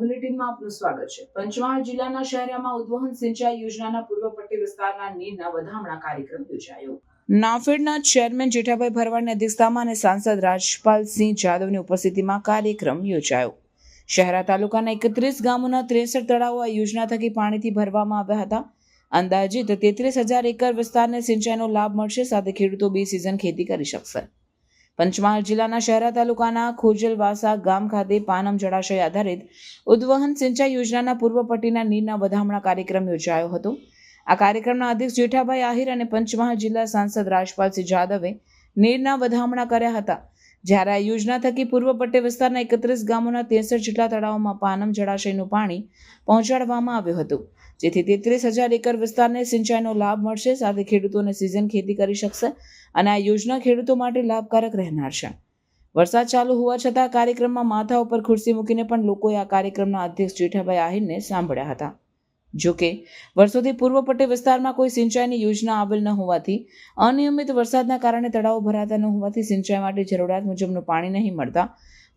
બુલેટિનમાં આપનું સ્વાગત છે. પંચમહાલ જિલ્લાના શહેરામાં ઉદ્વહન સિંચાઈ યોજનાના પૂર્વ પટ્ટી વિસ્તારના નીરના વધામણા કાર્યક્રમ યોજાયો. નાફેડના ચેરમેન જેઠાભાઈ ભરવાડની અધ્યક્ષતામાં અને સાંસદ રાજપાલસિંહ જાદવની ઉપસ્થિતિમાં કાર્યક્રમ યોજાયો. શહેરા તાલુકાના એકત્રીસ ગામોના ત્રેસઠ તળાવો આ યોજના થકી પાણીથી ભરવામાં આવ્યા હતા. અંદાજિત તેત્રીસ હજાર એકર વિસ્તારને સિંચાઈનો લાભ મળશે. સાથે ખેડૂતો બે સિઝન ખેતી કરી શકશે. પંચમહાલ જિલ્લાના શહેરા તાલુકાના ખોજલવાસા ગામ ખાતે પાનમ જળાશય આધારિત ઉદ્વહન સિંચાઈ યોજનાના પૂર્વ પટ્ટીના નીરના વધામણા કાર્યક્રમ યોજાયો હતો. આ કાર્યક્રમના અધ્યક્ષ જેઠાભાઈ આહિર અને પંચમહાલ જિલ્લા સાંસદ રાજપાલસિંહ જાદવે નીરના વધામણા કર્યા હતા. જ્યારે આ યોજના થકી પૂર્વ પટ્ટે વિસ્તારના એકત્રીસ ગામોના ત્રેસઠ જેટલા તળાવોમાં પાનમ જળાશયનું પાણી પહોંચાડવામાં આવ્યું હતું. જેથી તેત્રીસ હજાર એકર વિસ્તારને સિંચાઈનો લાભ મળશે, સાથે ખેડૂતોને સિઝન ખેતી કરી શકશે અને આ યોજના ખેડૂતો માટે લાભકારક રહેનાર છે. વરસાદ ચાલુ હોવા છતાં કાર્યક્રમમાં માથા ઉપર ખુરશી મૂકીને પણ લોકોએ આ કાર્યક્રમના અધ્યક્ષ જેઠાભાઈ આહિરને સાંભળ્યા હતા. જોકે વર્ષોથી પૂર્વ પટ્ટી વિસ્તારમાં કોઈ સિંચાઈની યોજના આવેલ ન હોવાથી, અનિયમિત વરસાદના કારણે તળાવો ભરાતા ન હોવાથી સિંચાઈ માટે જરૂરિયાત મુજબનું પાણી નહીં મળતા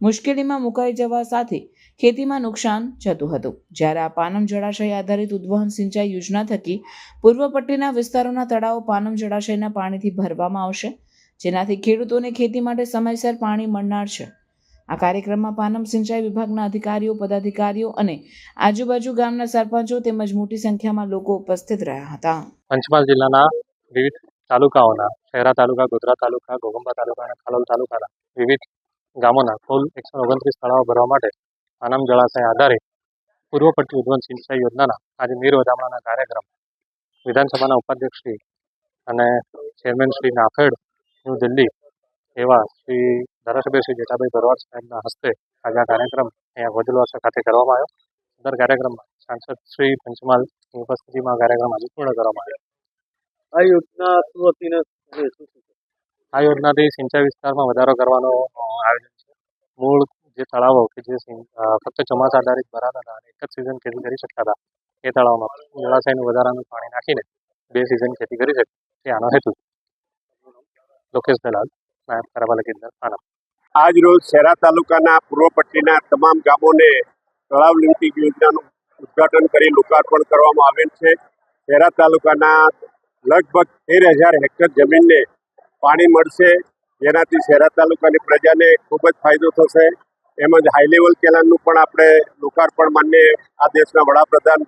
મુશ્કેલીમાં મુકાઈ જવા સાથે ખેતીમાં નુકસાન જતું હતું. જ્યારે આ પાનમ જળાશય આધારિત ઉદ્વહન સિંચાઈ યોજના થકી પૂર્વ પટ્ટીના વિસ્તારોના તળાવો પાનમ જળાશયના પાણીથી ભરવામાં આવશે, જેનાથી ખેડૂતોને ખેતી માટે સમયસર પાણી મળનાર છે. આ કાર્યક્રમમાં પાનમ સિંચાઈ વિભાગના અધિકારીઓ, પદાધિકારીઓ અને આજુબાજુ ગામના સરપંચો તેમજ મોટી સંખ્યામાં લોકો ઉપસ્થિત રહ્યા હતા. પંચમહાલ જિલ્લાના વિવિધ તાલુકાઓના, શહેરા તાલુકા, ગોધરા તાલુકા, ગોગંબા તાલુકા અને ખાલોલ તાલુકાના વિવિધ ગામોના કુલ એકસો ઓગણત્રીસ તળાવો ભરવા માટે પાનમ જળાશય આધારિત પૂર્વ પટ્ટી ઉદ્વન સિંચાઈ યોજનાના આજે નીર વધામણાના કાર્યક્રમ વિધાનસભાના ઉપાધ્યક્ષ શ્રી અને chairman Shri NAFED New Delhi એવા શ્રી ધારાસભ્ય શ્રી જેઠાભાઈ ભરવાડ સાહેબના હસ્તે આજે આ કાર્યક્રમ અહીંયા ભોજલવાસા ખાતે કરવામાં આવ્યો. સુંદર કાર્યક્રમમાં સાંસદ શ્રી પંચમહાલની ઉપસ્થિતિમાં કાર્યક્રમ આજે પૂર્ણ કરવામાં આવ્યો. આ યોજના શું હતી ને? આ યોજનાથી સિંચાઈ વિસ્તારમાં વધારો કરવાનો આયોજન છે. મૂળ જે તળાવો કે જે ફક્ત ચોમાસા આધારિત ભરાતા હતા અને એક જ સિઝન ખેતી કરી શકતા હતા એ તળાવમાં જળાશયનું વધારાનું પાણી નાખીને બે સિઝન ખેતી કરી શકે તે આનો હેતુ છે. લોકેશ દલાલ આનંદ આજ રોજ શહેરા તાલુકાના પૂર્વ પટ્ટીના તમામ ગામોને તળાવ લિંકિંગ યોજનાનું ઉદ્ઘાટન કરી લોકાર્પણ કરવામાં આવેલ છે. શહેરા તાલુકાના લગભગ તેર હજાર હેક્ટર જમીનને પાણી મળશે. જેનાથી શહેરા તાલુકાની પ્રજાને ખૂબ જ ફાયદો થશે. એમજ હાઈ લેવલ કેનાલનું પણ આપણે લોકાર્પણ માન્ય આ દેશના વડાપ્રધાન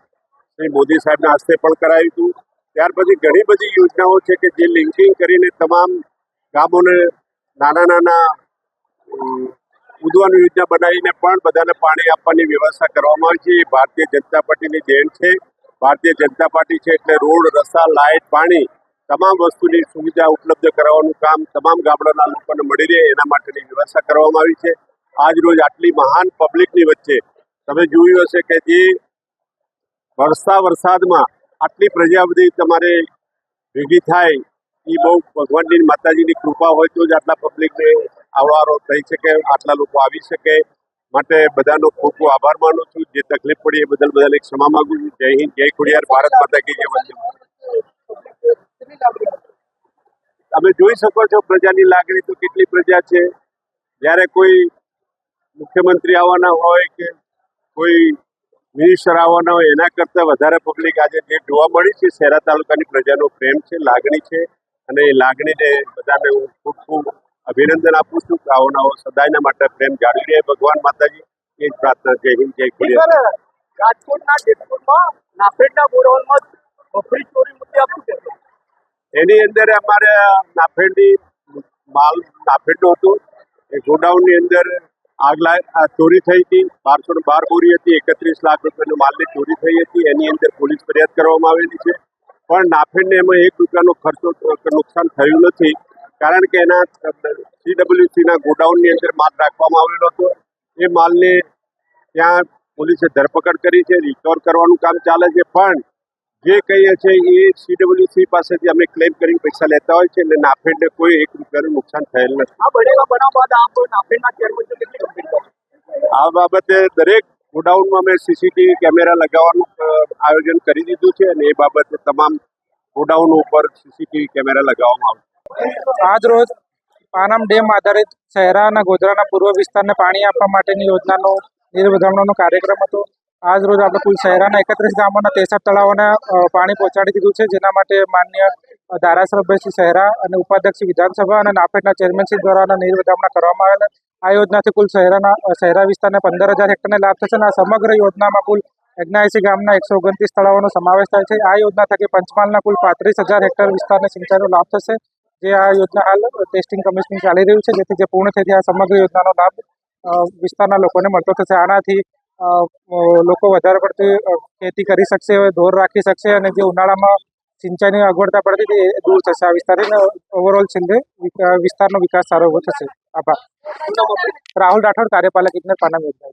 શ્રી મોદી સાહેબના હસ્તે પણ કરાયું હતું. ત્યાર પછી ઘણી બધી યોજનાઓ છે કે જે લિંકિંગ કરીને તમામ ગામોને નાના નાના ઉદવાની યોજના બનાવીને પણ બધાને પાણી આપવાની વ્યવસ્થા કરવામાં આવી છે. એ ભારતીય જનતા પાર્ટીની દેન છે. ભારતીય જનતા પાર્ટી છે એટલે રોડ, રસ્તા, લાઇટ, પાણી તમામ વસ્તુની સુવિધા ઉપલબ્ધ કરાવવાનું કામ તમામ ગામડાના લોકોને મળી રહે એના માટેની વ્યવસ્થા કરવામાં આવી છે. આજ રોજ આટલી મહાન પબ્લિકની વચ્ચે તમે જોયું હશે કે જે વરસતા વરસાદમાં આટલી પ્રજા બધી તમારે ભેગી થાય એ બહુ ભગવાનની માતાજીની કૃપા હોય તો જ આટલા પબ્લિકને આવવારો થઈ શકે, આટલા લોકો આવી શકે. માટે બધાનો ખૂબ ખૂબ આભાર માનું છું. જે તકલીફ પડી એ બદલ બધાને ક્ષમા માંગુ છું. જય હિન્દ, જય ખોડિયાર, ભારત માતા કી તમે જોઈ શકો છો પ્રજાની લાગણી તો કેટલી પ્રજા છે. જ્યારે કોઈ મુખ્યમંત્રી આવવાના હોય કે કોઈ મિનિસ્ટર આવવાના હોય, એના કરતાં વધારે પબ્લિક આજે જે જોવા મળી છે, શહેરા તાલુકાની પ્રજાનો પ્રેમ છે, લાગણી છે. અને એ લાગણીને બધાને હું ખૂબ ખૂબ અભિનંદન આપું છું કે આવો નવો સદાયના માટે પ્રેમ જાળવી રહે. ભગવાન માતાજી એ જ પ્રાર્થના જય હિન્દ જય ખોડિયાર રાજકોટના જેતપુરમાં નાફેડના બોરહોલમાં બફરી ચોરી મુદ્દે આપું છે. એની અંદર અમારે નાફેડની માલ નાફેડનો હતું. એ ગોડાઉનની અંદર આગ લાગ ચોરી થઈ હતી. બારસો બાર બોરી હતી. એકત્રીસ લાખ રૂપિયાનો માલની ચોરી થઈ હતી. એની અંદર પોલીસ ફરિયાદ કરવામાં આવેલી છે. પણ નાફેડને એમાં એક રૂપિયાનો ખર્ચો નુકસાન થયું નથી. કારણ કે એના સીડબ્લ્યુસીના ગોડાઉનની અંદર માલ રાખવામાં આવેલો હતો. એ માલને ત્યાં પોલીસે ધરપકડ કરી છે રિકવર કરવાનું કામ ચાલે છે. પણ જે કહીએ છે એ સીડબ્લ્યુસી પાસેથી અમે ક્લેમ કરીને પૈસા લેતા હોય છે એટલે નાફેડને કોઈ એક રૂપિયાનું નુકસાન થયેલ નથી. આ બાબતે દરેક ગોડાઉનમાં અમે સીસીટીવી કેમેરા લગાવવાનું આયોજન કરી દીધું છે અને એ બાબતે તમામ ગોડાઉન ઉપર સીસીટીવી કેમેરા લગાવવામાં આવશે. આજ રોજ પાનમ ડેમ આધારિત શહેરા અને ગોધરાના પૂર્વ વિસ્તારને પાણી આપવા માટેની યોજનાનો નિર્વધારણનો કાર્યક્રમ હતો. આજ રોજ આપણે કુલ શહેરાના એકત્રીસ ગામોના તેસઠ તળાવોને પાણી પહોંચાડી દીધું છે. જેના માટે માન્ય ધારાસભ્ય શ્રી શહેરા અને ઉપાધ્યક્ષ વિધાનસભા અને નાફેડના ચેરમેનશ્રી દ્વારા નિર્વધામણા વધામણા કરવામાં આવેલા. આ યોજનાથી કુલ શહેરાના, શહેરા વિસ્તારને પંદર હજાર હેક્ટરને લાભ થશે અને આ સમગ્ર યોજનામાં કુલ એગ્નાએસી ગામના એકસો ઓગણત્રીસ તળાવોનો સમાવેશ થાય છે. આ યોજના થકી પંચમહાલના કુલ પાંત્રીસ હજાર હેક્ટર વિસ્તારને સિંચાઈનો લાભ થશે. જે આ યોજના હાલ ટેસ્ટિંગ કમિશનિંગ ચાલી રહ્યું છે, જેથી જે પૂર્ણ થઈ આ સમગ્ર યોજનાનો લાભ વિસ્તારના લોકોને મળતો થશે. આનાથી લોકો વધારે પડતી ખેતી કરી શકશે, ઢોર રાખી શકશે અને જે ઉનાળામાં સિંચાઈની અગવડતા પડતી એ દૂર થશે. આ વિસ્તારને ઓવરઓલ છેલ્લે વિસ્તારનો વિકાસ સારો એવો થશે. આભાર. રાહુલ રાઠોડ કાર્યપાલક ઇજનેર પાનમ યોજના